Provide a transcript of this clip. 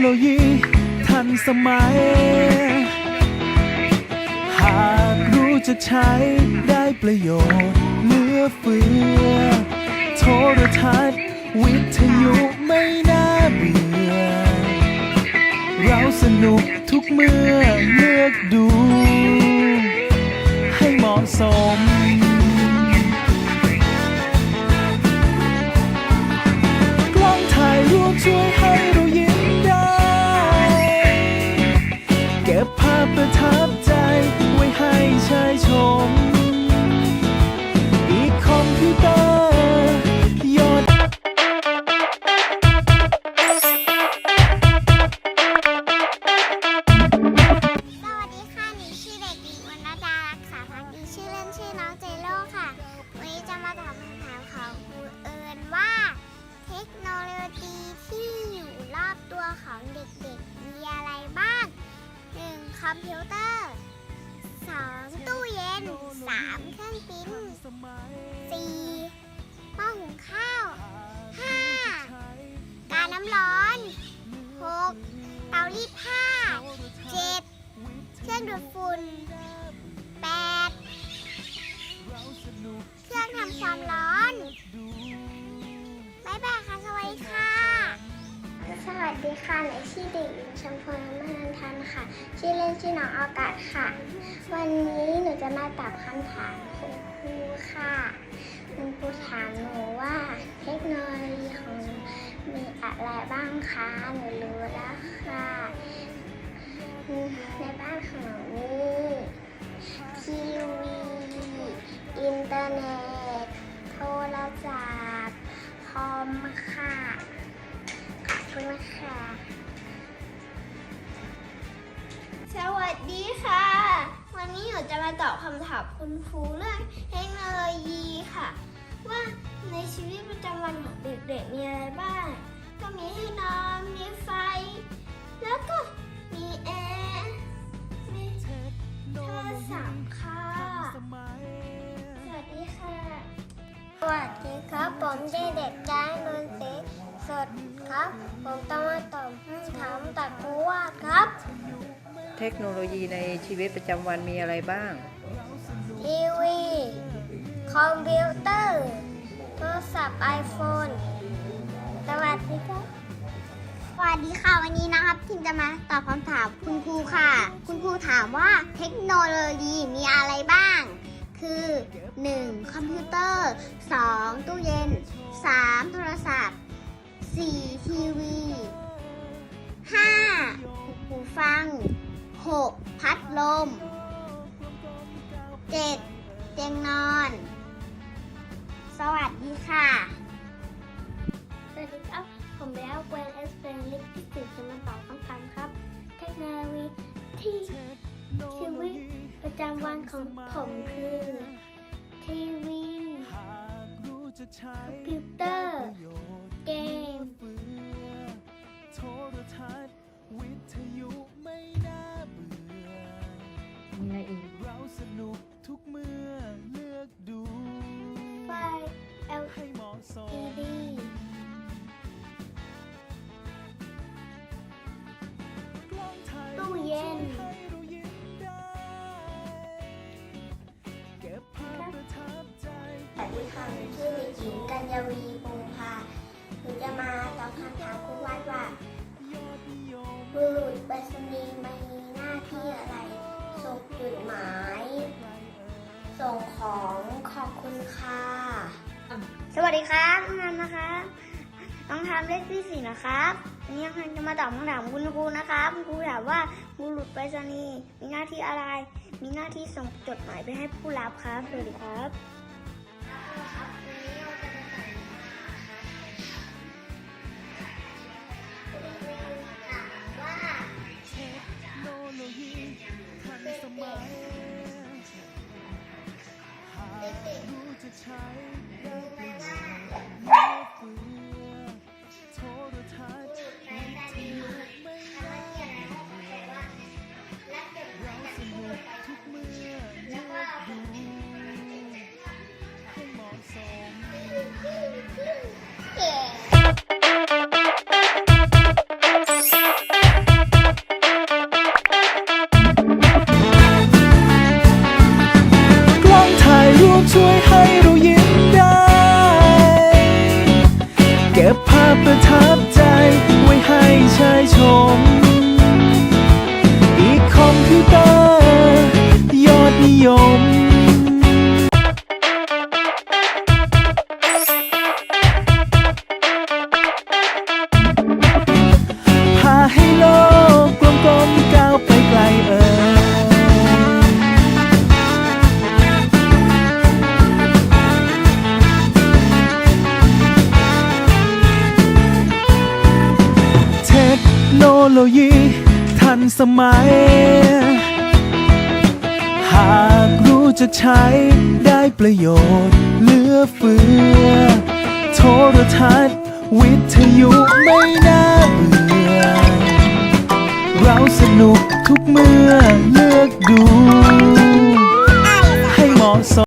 โลยีทันสมัย หากรู้จะใช้ได้ประโยชน์เหลือเฟือ โทรทัศน์ วิทยุไม่น่าเบื่อ เราสนุกทุกเมื่อเลือกดู อมพิวเตอร์ 2. ตู้เย็น 3. เครื่องปริ้น 4. หม้อหุงข้าว 5. กาน้ำร้อน 6. เตารีดผ้า 7. เครื่องดูดฝุ่น 8. เครื่องทำความร้อนบ๊ายบายค่ะสวัสดีค่ะสวัส ดีค่ะหนูชื่อเด็กหญิงชมพลมนันทันค่ะ ชื่อเล่นชื่อน้องอากาศค่ะ วันนี้หนูจะมาตอบคำถามคุณครูค่ะคุณครูถามหนูว่าเทคโนโลยีของหนูมีอะไรบ้างคะหนูรู้แล้วค่ะ ในบ้านของหนูมีทีวีอินเทอร์เน็ต โทรศัพท์คอมค่ะ คุณค่ะสวัสดีค่ะ วันนี้หนูจะมาตอบคำถามคุณครูเรื่องเทคโนโลยีค่ะ ว่าในชีวิตประจำวันของเด็กๆมีอะไรบ้าง ก็มีให้นอนมีไฟ แล้วก็มีแอร์มีโทรศัพท์ค่ะ สวัสดีค่ะ สวัสดีครับ ผมเด็กๆจ้านนท สดครับ ผมต้องมาตอบคำถามจากครูวาดครับ เทคโนโลยีในชีวิตประจำวันมีอะไรบ้าง ทีวี คอมพิวเตอร์โทรศัพท์ไอโฟนสวัสดีครับสวัสดีค่ะวันนี้นะครับทีมจะมาตอบคำถามคุณครูค่ะ คุณครูถามว่าเทคโนโลยีมีอะไรบ้าง คือ 1. คอมพิวเตอร์ 2. ตู้เย็น 3. โทรศัพท์ 4. ทีวี 5. หูฟัง 6. พัดลม 7. เตียงนอน สวัสดีค่ะ สวัสดีครับ ผมแล้วเวนเอสเป็นลิปที่สิบจะมาตอบคำถามครับ เทคโนโลยีที่ชีวิตประจำวันของผมคือ ทีวีคอมพิวเตอร์ มีอะไรอีกเราสนุกทุกเมื่อเลือกดูไฟ ให้เหมาะสม LED ตู้เย็นเก็บภาพประทับใจ สวัสดีค่ะหนูชื่อเด็กหญิงกัญญาวีพงพาหนูจะมาตอบคำถามคุณวัดว่าบุรุษไปรษณีย์มีหน้าที่อะไร ส่งของขอบคุณค่ะ สวัสดีครับน้องทำนะคะน้องทำเลขที่สี่นะครับวันนี้น้องทำจะมาตอบคำถามคุณครูนะครับคุณครูถามว่าบุรุษไปรษณีย์มีหน้าที่อะไร มีหน้าที่ส่งจดหมายไปให้ผู้รับครับสวัสดีครับ ใช้ได้ประโยชน์ ให้โลกกลมๆก้าวไปไกลเอ่ยเทคโนโลยี ทันสมัย หากรู้จะใช้ได้ประโยชน์เหลือเฟือ โทรทัศน์ วิทยุไม่น่า สนุกทุกเมื่อเลือกดู ให้เหมาะสม